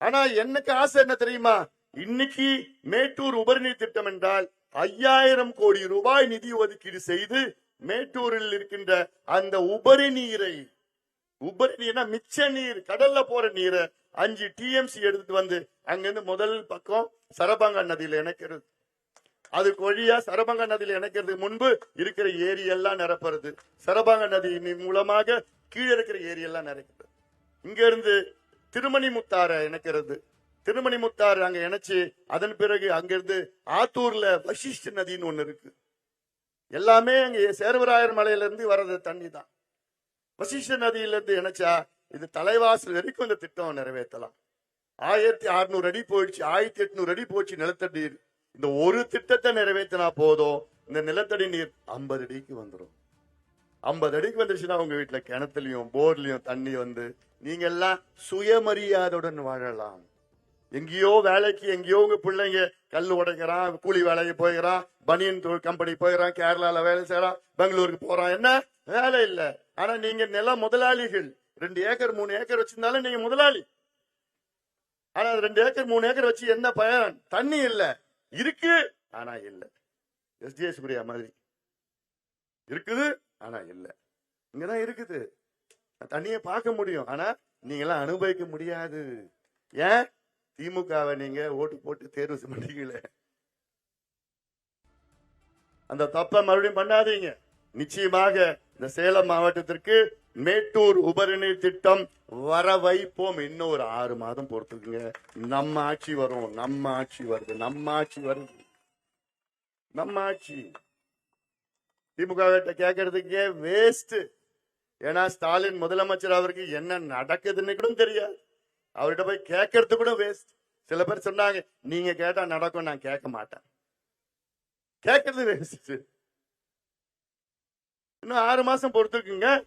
ஆனா எனக்கு ஆசை என்ன தெரியுமா? இன்னைக்கு மேட்டூர் உபரிநீர் திட்டம் என்றால் ஐயாயிரம் கோடி ரூபாய் நிதி ஒதுக்கீடு செய்து மேட்டூரில் இருக்கின்ற அந்த உபரி நீரை உபரி நீர்னா மிச்ச நீர் கடல்ல போற நீரை அஞ்சு டிஎம்சி எடுத்துட்டு வந்து அங்கிருந்து முதல் பக்கம் சரபங்கா நதியில இணைக்கிறது. அதுக்கு வழியா சரபங்கா நதியில இணைக்கிறதுக்கு முன்பு இருக்கிற ஏரி எல்லாம் நிரப்புறது. சரபங்கா நதி மூலமாக கீழே இருக்கிற ஏரி எல்லாம் நிரப்புறது. இங்க இருந்து திருமணி முத்தாரை இணைக்கிறது. திருமணி முத்தாறு அங்க இணைச்சு அதன் பிறகு அங்கிருந்து ஆத்தூர்ல வசிஷ்ட நதின்னு ஒண்ணு இருக்கு. எல்லாமே அங்க சேர்வராயர் மலையிலிருந்து வர்றது தண்ணி தான் வசிஷ்ட நதியிலிருந்து இணைச்சா இது தலைவாசல் வரைக்கும் இந்த திட்டம் நிறைவேற்றலாம். ஆயிரத்தி அறுநூறு அடி போயிடுச்சு ஆயிரத்தி எட்நூறு அடி போச்சு நிலத்தடி நீர். இந்த ஒரு திட்டத்தை நிறைவேற்றினா போதும் இந்த நிலத்தடி நீர் ஐம்பது அடிக்கு வந்துடும் ஐம்பது அடிக்கு வந்துருச்சுன்னா உங்க வீட்டுல கிணத்துலயும் போர்லயும் தண்ணி வந்து நீங்க எல்லாம் சுயமரியாதையுடன் வாழலாம். எங்கேயோ வேலைக்கு எங்கேயோ உங்க பிள்ளைங்க கல் உடைக்கிறான் கூலி வேலைக்கு போயிடறான் பனியன் தொழில் கம்பெனி போயிடுறான் கேரளால வேலை செய்யறான் பெங்களூருக்கு போறான். என்ன? வேலை இல்ல. ஆனா நீங்க நில முதலாளிகள். ரெண்டு ஏக்கர் மூணு ஏக்கர் வச்சிருந்தாலும் நீங்க முதலாளி. ஆனா அது ரெண்டு ஏக்கர் மூணு ஏக்கர் வச்சு என்ன பயன்? தண்ணி இல்ல. இருக்கு ஆனா இல்ல. எஸ்டிஎஸ் சுப்ரியா மாதிரி. இருக்குது ஆனா இல்ல. இங்கதான் இருக்குது. தண்ணியை பார்க்க முடியும். ஆனா நீங்க எல்லாம் அனுபவிக்க முடியாது. ஏன்? திமுகவை நீங்க ஓட்டு போட்டு தேர்வு பண்ணீங்களே அந்த தப்பை மறுபடியும் பண்ணாதீங்க. நிச்சயமாக இந்த சேலம் மாவட்டத்திற்கு மேட்டூர் உபரிநீர் திட்டம் வர வைப்போம். இன்னும் ஒரு ஆறு மாதம் பொறுத்துக்குங்க நம்ம ஆட்சி வரும். நம்ம ஆட்சி வருது. நம்ம ஆட்சி வருது. நம்ம ஆட்சி. திமுக கிட்ட கேட்கறதுக்கே வேஸ்ட் ஏன்னா ஸ்டாலின் முதலமைச்சர் அவருக்கு என்ன நடக்குதுன்னு கூட தெரியாது. அவர்கிட்ட போய் கேட்கறது கூட வேஸ்ட் சில பேர் சொன்னாங்க நீங்க கேட்டா நடக்கும் நான் கேட்க மாட்டேன். கேட்கறது வேஸ்ட் இன்னும் ஆறு மாசம் பொறுத்துக்குங்க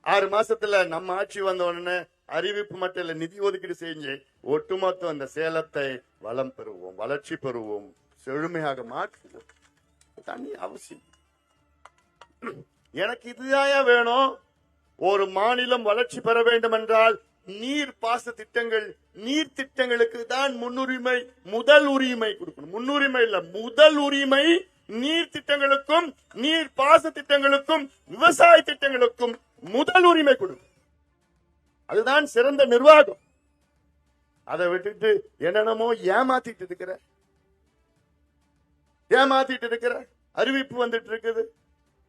ஆறு மாசத்துல நம்ம ஆட்சி வந்த உடனே அறிவிப்பு மட்டும் இல்ல நிதி ஒதுக்கீடு செஞ்சு ஒட்டுமொத்த அந்த சேலத்தை வளம் பெறுவோம் வளர்ச்சி பெறுவோம் செழுமையாக மாற்றுவோம். தண்ணி அவசியம். எனக்கு இதுதாயா வேணும்? ஒரு மாநிலம் வளர்ச்சி பெற வேண்டும் என்றால் நீர் பாச திட்டங்கள் நீர் திட்டங்களுக்கு தான் முன்னுரிமை முதல் உரிமை கொடுக்கணும். முன்னுரிமை இல்ல முதல் உரிமை நீர் திட்டங்களுக்கும் நீர் பாச திட்டங்களுக்கும் விவசாய திட்டங்களுக்கும் முதல் உரிமை கொடுக்கும் அதுதான் சிறந்த நிர்வாகம். அதை விட்டுட்டு என்னென்னமோ ஏமாத்திட்டு இருக்கிற ஏமாத்திட்டு இருக்கிற அறிவிப்பு வந்துட்டு இருக்குது.